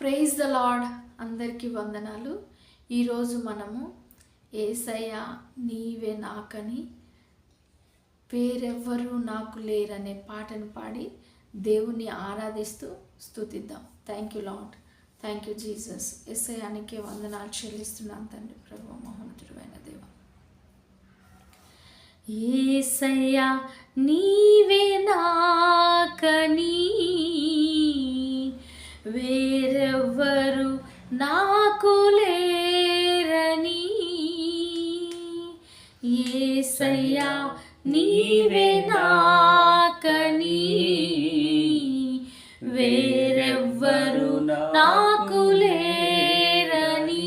Praise the lord అందరికీ వందనాలు. ఈరోజు మనము ఏసయ్య నీవే నాకని పేరెవ్వరూ నాకు లేరనే పాటను పాడి దేవుణ్ణి ఆరాధిస్తూ స్తుతిద్దాం. Thank you lord thank you Jesus ఎస్ఐయానికే వందనాలు చెల్లిస్తున్నాను తండ్రి ప్రభు మహోన్నతుడైన దేవ. ఏసయ్యా నీ నీవే నాకని వేరెవ్వరు నాకు లేరని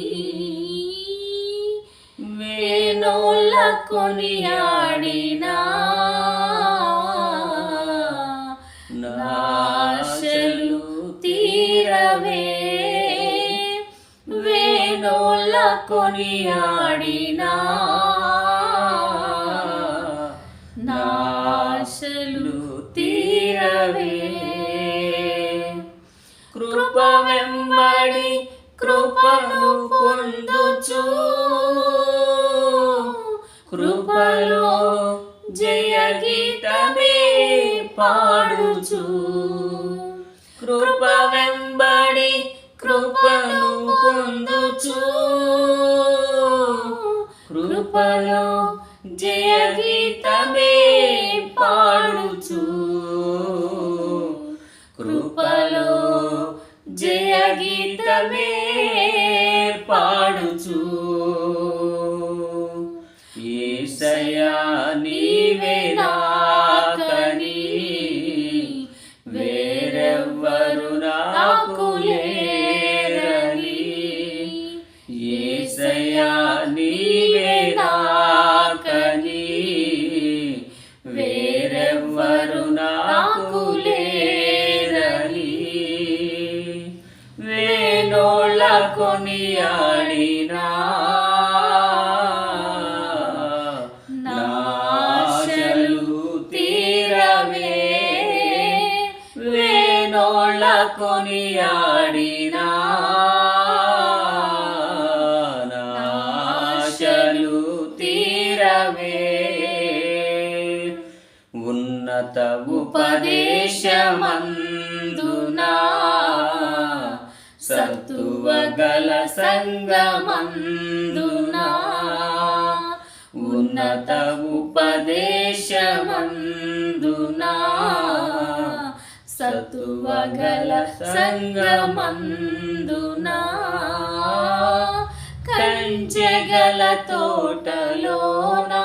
వేణోళ్ళ కొనియాడినా నాశలు తీరవే. వేణోళ్ళ కొనియాడినా నాశలు తీరవే. కృప వెంబడి కృపను పొందుచు. కృపలో జయ గీతమే పాడుచు. కృప వెంబడి కృపను పొందుచు. కృపలో గీతమే కొనియాడినా నాశలు తీరవే ఉన్నత ఉపదేశమందునా. సత్తువగల సంగమందునా ఉన్నత ఉపదేశమందునా. సత్వగల సంగమందునా? కంచెగల తోటలోనా?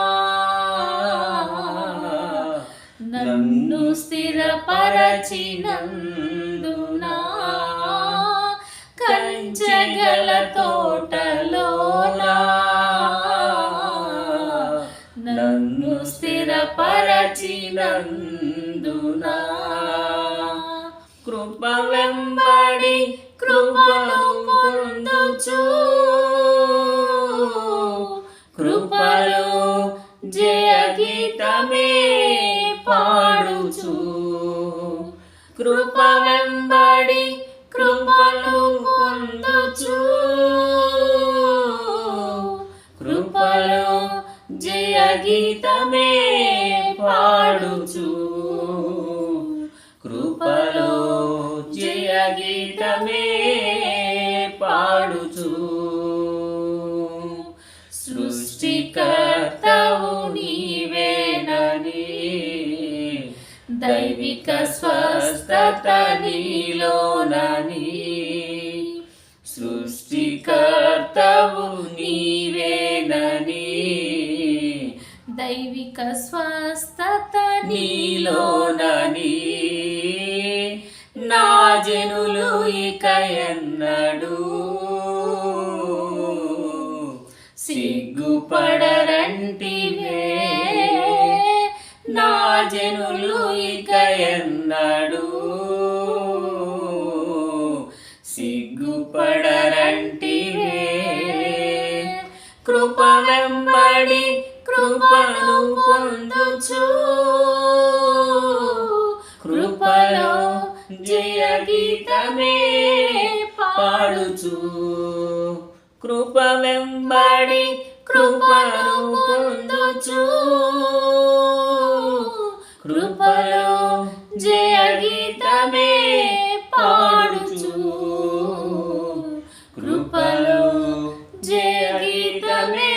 నన్ను స్థిరపరచినందునా? కంచెగల తోటలోనా? నన్ను స్థిరపరచినందునా? కృప వెంబడి కృపను పొందుచు. కృపలో జయ గీతమే పాడుచు. కృప వెంబడి కృపను పొందుచు. కృపలో జయ గీతమే పాడుచు. కృపలో గీతమే పాడుచు. సృష్టికర్తవు నీవేనని దైవిక స్వస్థత నీలోనని సృష్టికర్తవు నీవేనని దైవిక స్వ సిగ్గుపడరంటివే నా జనులు ఇక ఎన్నడు సిగ్గుపడరంటివే. కృప వెంబడి కృపను పొందుచు. కృపలో జయ గీతమే పాడుచు. కృప వెంబడి కృపను పొందుచు. కృపలో జయ గీతమే పాడుచు. కృపలో జయ గీతమే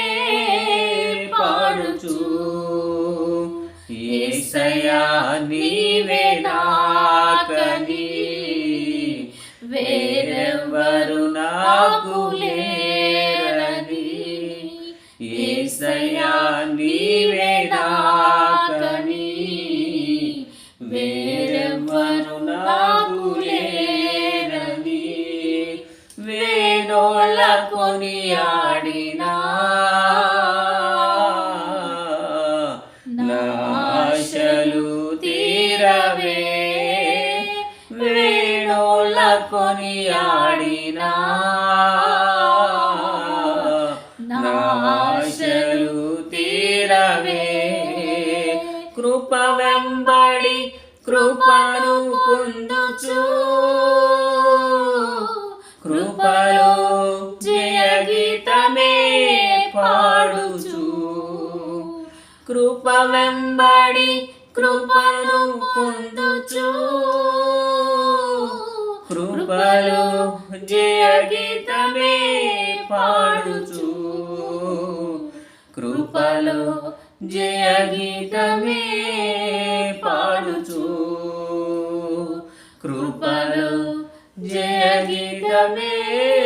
పాడుచు. ఏసయా నీవే ఏసయా నీవేదాకని వేరెవ్వరు నాకు లేరని వేణోళ్ళ కొనియాడినా నాశలు తీరవే వేణోళ్ళ కొనియాడినా కృప వెంబడి కృపను పొందుచు. కృపలు జయ గీతమే పాడుచు. కృపలు జయ గీతమే పాడుచు. కృపలు జయ గీతమే